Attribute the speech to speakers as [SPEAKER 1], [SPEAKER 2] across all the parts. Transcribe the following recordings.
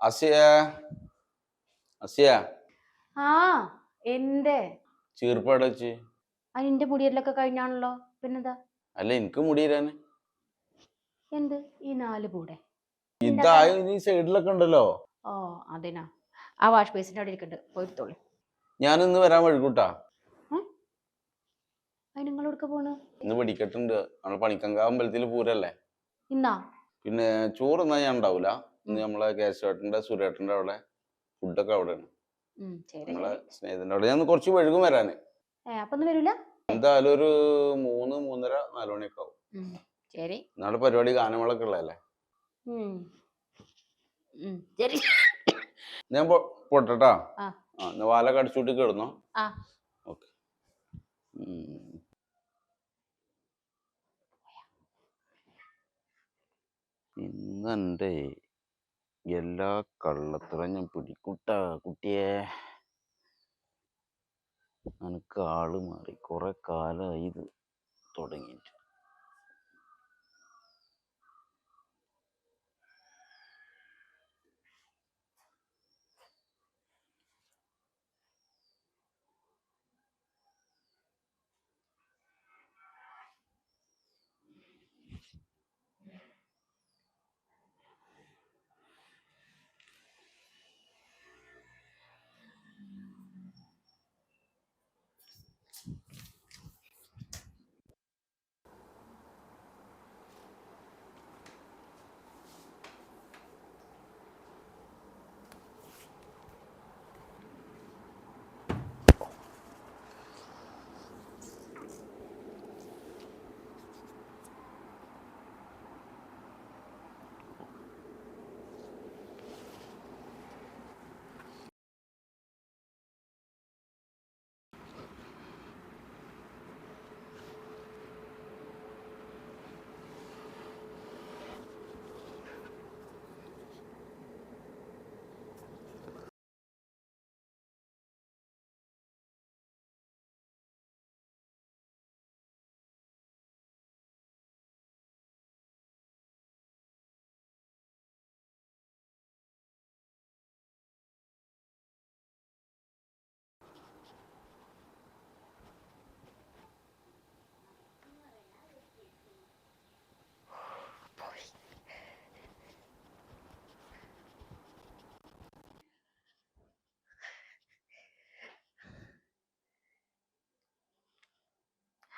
[SPEAKER 1] അസിയ അസിയ.
[SPEAKER 2] ആ എന്റെ
[SPEAKER 1] ചീർപ്പാട് വെച്ച്.
[SPEAKER 2] അതിന്റെ മുടിയെല്ലൊക്കെ കഴിഞ്ഞാണല്ലോ. പിന്നെന്താ?
[SPEAKER 1] അല്ല എനിക്ക് മുടിയിരാന്
[SPEAKER 2] എന്ത്? ഈ നാല് കൂടെ
[SPEAKER 1] ഇതായ ഈ സൈഡിലൊക്കെ ഉണ്ടല്ലോ.
[SPEAKER 2] ഓ അതിനാ. ആ വാഷ് ബേസിന്റെ അവിടെ ഇരിക്കണ്ട്. പോയിത്തോളൂ
[SPEAKER 1] ഞാൻ ഇന്ന് വരാൻ
[SPEAKER 2] പോണ്?
[SPEAKER 1] ഇന്ന് വെടിക്കെട്ടുണ്ട്. നമ്മളെ പണിക്കങ്ക അമ്പലത്തിൽ പൂരല്ലേ?
[SPEAKER 2] ഇന്നാ?
[SPEAKER 1] പിന്നെ ചോറ് എന്നാ ഞാൻ ഉണ്ടാവൂല. ഇന്ന് നമ്മളെ കേശവേട്ടന്റെ സുരേട്ടന്റെ അവിടെ ഫുഡൊക്കെ അവിടെയാണ്.
[SPEAKER 2] അവിടെ
[SPEAKER 1] നമ്മളെ. സ്നേഹിതന്റെ അവിടെ. ഞാൻ കുറച്ച് വഴുകും വരാന്. എന്തായാലും ഒരു മൂന്ന് മൂന്നര നാലു മണിയൊക്കെ ആവും. നാളെ പരിപാടി ഗാനമേളൊക്കെ ഉള്ളതല്ലേ? ഞാൻ പൊട്ടട്ടാ? വാലൊക്കെ അടിച്ചുകൂട്ടി കിടന്നോ? ഓക്കെ. ഇന്നെന്റെ എല്ലാ കള്ളത്തരം ഞാൻ പിടിക്കുട്ട കുട്ടിയെ. എനിക്ക് ആൾ മാറി. കുറെ കാലമായി ഇത് തുടങ്ങിയിട്ട്.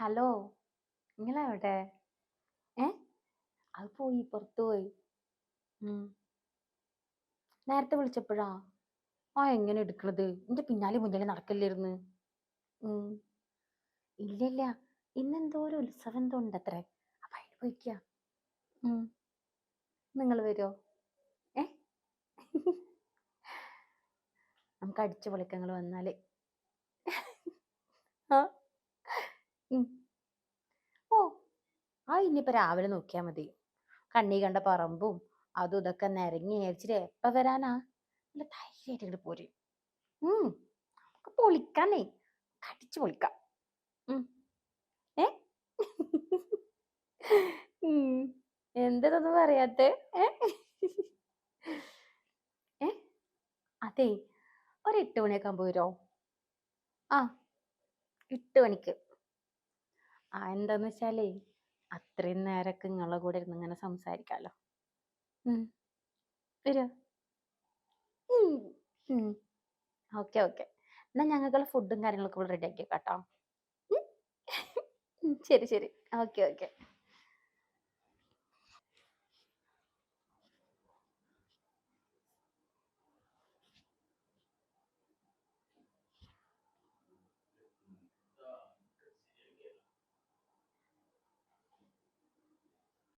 [SPEAKER 2] ഹലോ നിങ്ങളെവിടെ ഏ? അത് പോയി പുറത്തു പോയി. നേരത്തെ വിളിച്ചപ്പോഴാ. ആ എങ്ങനെ എടുക്കണത്? എന്റെ പിന്നാലെ മുന്നാലെ നടക്കല്ലായിരുന്നു ഉം. ഇല്ല ഇല്ല ഇന്നെന്തോ ഒരു ഉത്സവം എന്തോ ഉണ്ട് അത്രേ അപ്പൊ അതിന് പോയിക്കാ. നിങ്ങൾ വരുമോ ഏ? നമുക്ക് അടിച്ചു പൊളിക്കങ്ങൾ വന്നാൽ. ആ. ഉം. ഓ ആ ഇനിയിപ്പോ രാവിലെ നോക്കിയാ മതി. കണ്ണി കണ്ട പറമ്പും അതും ഇതൊക്കെ നിരങ്ങി അരിച്ചിട്ട് എപ്പ വരാനാ? നല്ല ധൈര്യമായിട്ട് ഇങ്ങോട്ട് പോര്. ഉം നമുക്ക് പൊളിക്കാന്നേ. കടിച്ചു പൊളിക്കാം. ഉം. ഏ? ഉം. പറയാത്തെ? ഏ? അതെ ഒരു എട്ട് മണിയൊക്കെ ആകുമ്പോ വരുമോ ആ എട്ട് മണിക്ക്. ആ എന്താന്ന് വെച്ചാലേ അത്രയും നേരമൊക്കെ നിങ്ങളെ കൂടെ ഇരുന്ന് ഇങ്ങനെ സംസാരിക്കാലോ. ഉം. വരുമോ ഓക്കെ ഓക്കെ. എന്നാ ഞങ്ങൾക്കുള്ള ഫുഡും കാര്യങ്ങളൊക്കെ ഇവിടെ റെഡി ആക്കി കേട്ടോ ശരി ശരി. Okay okay.